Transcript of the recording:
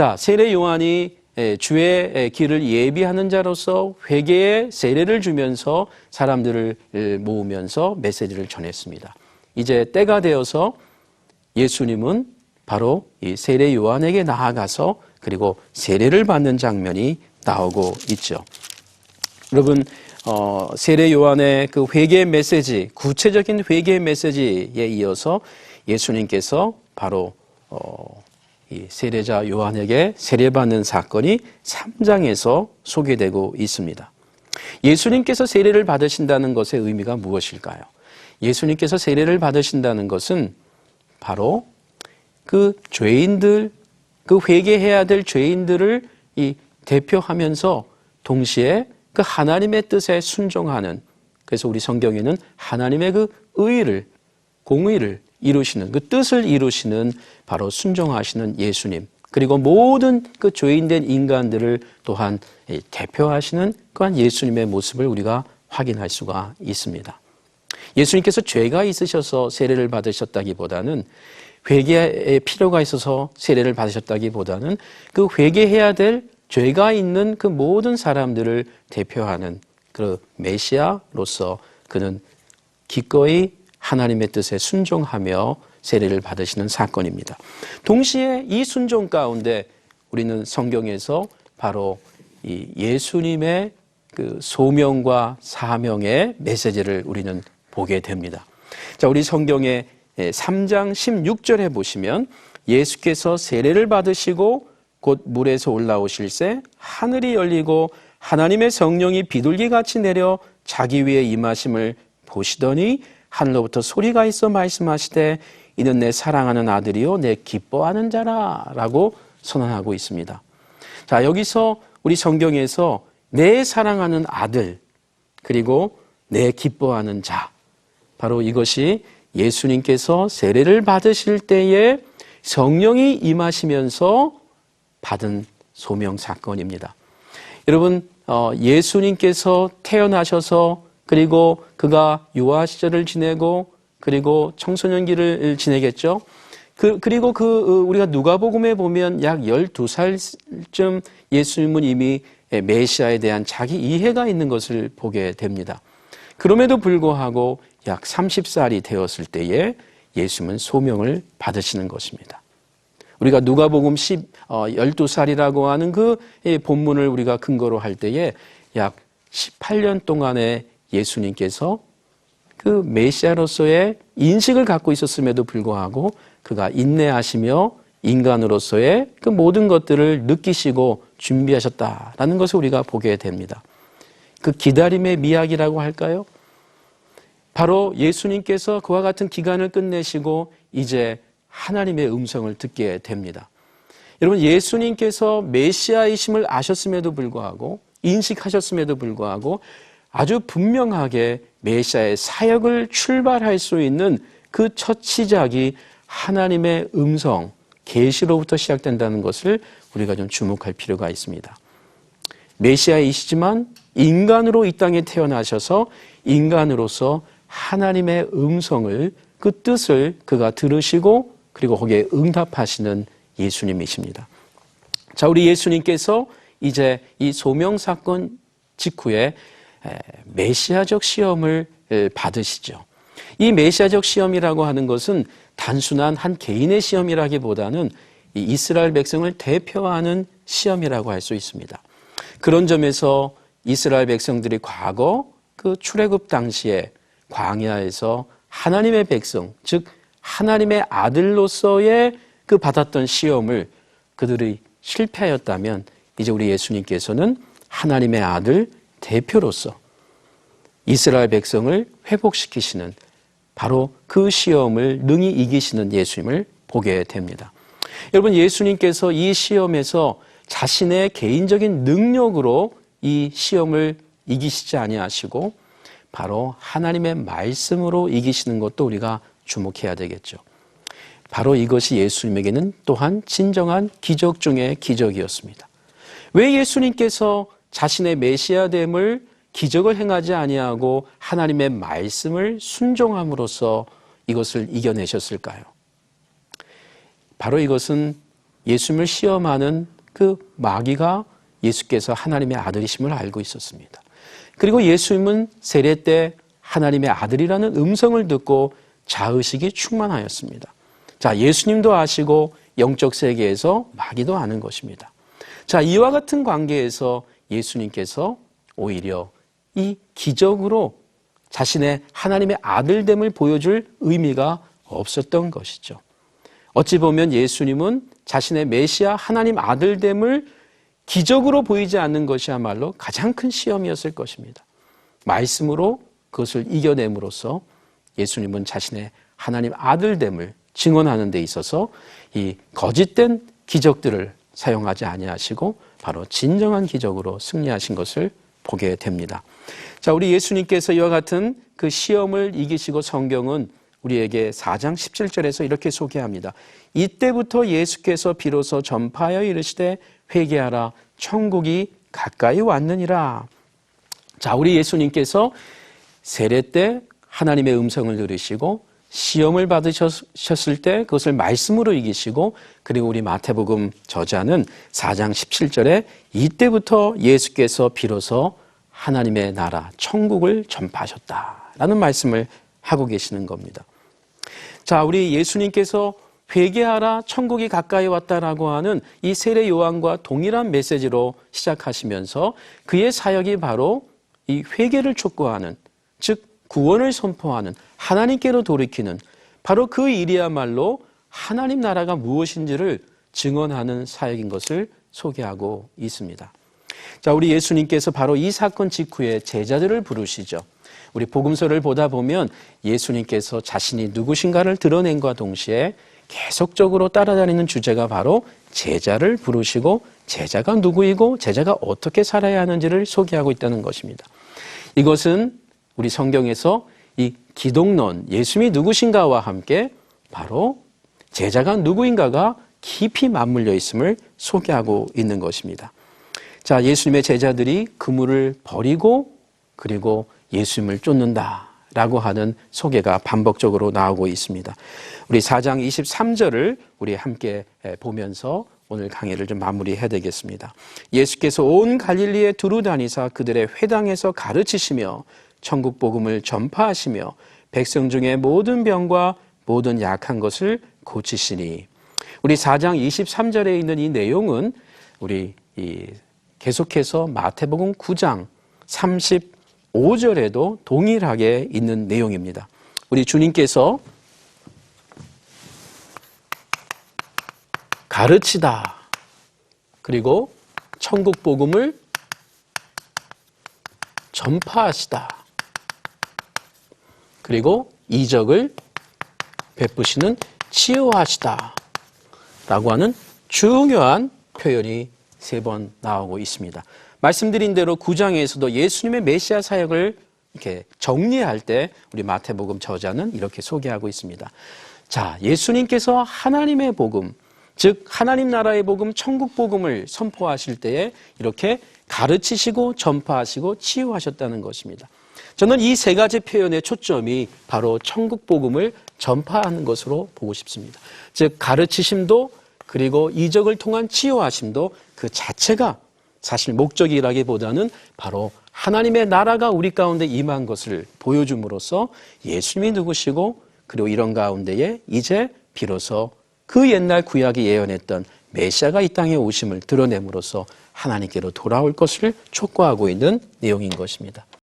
자, 세례 요한이 에, 주의 에, 길을 예비하는 자로서 회개의 세례를 주면서 사람들을 에, 모으면서 메시지를 전했습니다. 이제 때가 되어서 예수님은 바로 이 세례 요한에게 나아가서 그리고 세례를 받는 장면이 나오고 있죠. 여러분 어, 세례 요한의 그 회개 메시지, 구체적인 회개 메시지에 이어서 예수님께서 바로 어, 이 세례자 요한에게 세례받는 사건이 3장에서 소개되고 있습니다. 예수님께서 세례를 받으신다는 것의 의미가 무엇일까요? 예수님께서 세례를 받으신다는 것은 바로 그 죄인들, 그 회개해야 될 죄인들을 이 대표하면서 동시에 그 하나님의 뜻에 순종하는 그래서 우리 성경에는 하나님의 그 의를 공의를 이루시는 그 뜻을 이루시는 바로 순종하시는 예수님 그리고 모든 그 죄인된 인간들을 또한 대표하시는 그한 예수님의 모습을 우리가 확인할 수가 있습니다. 예수님께서 죄가 있으셔서 세례를 받으셨다기보다는 회개의 필요가 있어서 세례를 받으셨다기보다는 그 회개해야 될 죄가 있는 그 모든 사람들을 대표하는 그 메시아로서 그는 기꺼이 하나님의 뜻에 순종하며 세례를 받으시는 사건입니다. 동시에 이 순종 가운데 우리는 성경에서 바로 이 예수님의 그 소명과 사명의 메시지를 우리는 보게 됩니다. 자, 우리 성경의 3장 16절에 보시면 예수께서 세례를 받으시고 곧 물에서 올라오실새 하늘이 열리고 하나님의 성령이 비둘기 같이 내려 자기 위에 임하심을 보시더니 하늘로부터 소리가 있어 말씀하시되 이는 내 사랑하는 아들이요 내 기뻐하는 자라라고 선언하고 있습니다. 자, 여기서 우리 성경에서 내 사랑하는 아들 그리고 내 기뻐하는 자 바로 이것이 예수님께서 세례를 받으실 때에 성령이 임하시면서 받은 소명 사건입니다. 여러분, 어, 예수님께서 태어나셔서 그리고 그가 유아 시절을 지내고 그리고 청소년기를 지내겠죠. 그, 그리고 그, 어, 우리가 누가복음에 보면 약 12살쯤 예수님은 이미 메시아에 대한 자기 이해가 있는 것을 보게 됩니다. 그럼에도 불구하고 약 30살이 되었을 때에 예수님은 소명을 받으시는 것입니다. 우리가 누가복음 10, 어, 12살이라고 하는 그 본문을 우리가 근거로 할 때에 약 18년 동안에 예수님께서 그 메시아로서의 인식을 갖고 있었음에도 불구하고 그가 인내하시며 인간으로서의 그 모든 것들을 느끼시고 준비하셨다라는 것을 우리가 보게 됩니다. 그 기다림의 미학이라고 할까요? 바로 예수님께서 그와 같은 기간을 끝내시고 이제 하나님의 음성을 듣게 됩니다. 여러분, 예수님께서 메시아이심을 아셨음에도 불구하고, 인식하셨음에도 불구하고, 아주 분명하게 메시아의 사역을 출발할 수 있는 그 첫 시작이 하나님의 음성, 계시로부터 시작된다는 것을 우리가 좀 주목할 필요가 있습니다. 메시아이시지만 인간으로 이 땅에 태어나셔서 인간으로서 하나님의 음성을 그 뜻을 그가 들으시고 그리고 거기에 응답하시는 예수님이십니다. 자, 우리 예수님께서 이제 이 소명 사건 직후에 메시아적 시험을 받으시죠. 이 메시아적 시험이라고 하는 것은 단순한 한 개인의 시험이라기보다는 이스라엘 백성을 대표하는 시험이라고 할 수 있습니다. 그런 점에서 이스라엘 백성들이 과거 그 출애굽 당시에 광야에서 하나님의 백성, 즉 하나님의 아들로서의 그 받았던 시험을 그들이 실패하였다면 이제 우리 예수님께서는 하나님의 아들 대표로서 이스라엘 백성을 회복시키시는 바로 그 시험을 능히 이기시는 예수님을 보게 됩니다. 여러분 예수님께서 이 시험에서 자신의 개인적인 능력으로 이 시험을 이기시지 아니하시고 바로 하나님의 말씀으로 이기시는 것도 우리가 주목해야 되겠죠. 바로 이것이 예수님에게는 또한 진정한 기적 중의 기적이었습니다. 왜 예수님께서 자신의 메시아됨을 기적을 행하지 아니하고 하나님의 말씀을 순종함으로써 이것을 이겨내셨을까요? 바로 이것은 예수님을 시험하는 그 마귀가 예수께서 하나님의 아들이심을 알고 있었습니다. 그리고 예수님은 세례 때 하나님의 아들이라는 음성을 듣고 자의식이 충만하였습니다. 자, 예수님도 아시고 영적 세계에서 마귀도 아는 것입니다. 자, 이와 같은 관계에서 예수님께서 오히려 이 기적으로 자신의 하나님의 아들됨을 보여줄 의미가 없었던 것이죠. 어찌 보면 예수님은 자신의 메시아 하나님 아들됨을 기적으로 보이지 않는 것이야말로 가장 큰 시험이었을 것입니다. 말씀으로 그것을 이겨냄으로써 예수님은 자신의 하나님 아들됨을 증언하는 데 있어서 이 거짓된 기적들을 사용하지 아니하시고 바로 진정한 기적으로 승리하신 것을 보게 됩니다. 자, 우리 예수님께서 이와 같은 그 시험을 이기시고 성경은 우리에게 4장 17절에서 이렇게 소개합니다. 이때부터 예수께서 비로소 전파하여 이르시되 회개하라 천국이 가까이 왔느니라. 자, 우리 예수님께서 세례 때 하나님의 음성을 들으시고 시험을 받으셨을 때 그것을 말씀으로 이기시고 그리고 우리 마태복음 저자는 4장 17절에 이때부터 예수께서 비로소 하나님의 나라 천국을 전파하셨다라는 말씀을 하고 계시는 겁니다. 자, 우리 예수님께서 회개하라 천국이 가까이 왔다라고 하는 이 세례 요한과 동일한 메시지로 시작하시면서 그의 사역이 바로 이 회개를 촉구하는 즉 구원을 선포하는 하나님께로 돌이키는 바로 그 일이야말로 하나님 나라가 무엇인지를 증언하는 사역인 것을 소개하고 있습니다. 자, 우리 예수님께서 바로 이 사건 직후에 제자들을 부르시죠. 우리 복음서를 보다 보면 예수님께서 자신이 누구신가를 드러낸과 동시에 계속적으로 따라다니는 주제가 바로 제자를 부르시고 제자가 누구이고 제자가 어떻게 살아야 하는지를 소개하고 있다는 것입니다. 이것은 우리 성경에서 이 기독론, 예수님이 누구신가와 함께 바로 제자가 누구인가가 깊이 맞물려 있음을 소개하고 있는 것입니다. 자, 예수님의 제자들이 그물을 버리고 그리고 예수님을 쫓는다. 라고 하는 소개가 반복적으로 나오고 있습니다. 우리 4장 23절을 우리 함께 보면서 오늘 강의를 좀 마무리해야 되겠습니다. 예수께서 온 갈릴리에 두루 다니사 그들의 회당에서 가르치시며 천국 복음을 전파하시며 백성 중에 모든 병과 모든 약한 것을 고치시니 우리 4장 23절에 있는 이 내용은 우리 이 계속해서 마태복음 9장 35절에도 동일하게 있는 내용입니다. 우리 주님께서 가르치다. 그리고 천국 복음을 전파하시다. 그리고 이적을 베푸시는 치유하시다. 라고 하는 중요한 표현이 세 번 나오고 있습니다. 말씀드린 대로 9장에서도 예수님의 메시아 사역을 이렇게 정리할 때 우리 마태복음 저자는 이렇게 소개하고 있습니다. 자, 예수님께서 하나님의 복음, 즉 하나님 나라의 복음, 천국 복음을 선포하실 때에 이렇게 가르치시고 전파하시고 치유하셨다는 것입니다. 저는 이 세 가지 표현의 초점이 바로 천국 복음을 전파하는 것으로 보고 싶습니다. 즉 가르치심도 그리고 이적을 통한 치유하심도 그 자체가 사실 목적이라기보다는 바로 하나님의 나라가 우리 가운데 임한 것을 보여줌으로써 예수님이 누구시고 그리고 이런 가운데에 이제 비로소 그 옛날 구약이 예언했던 메시아가 이 땅에 오심을 드러냄으로써 하나님께로 돌아올 것을 촉구하고 있는 내용인 것입니다.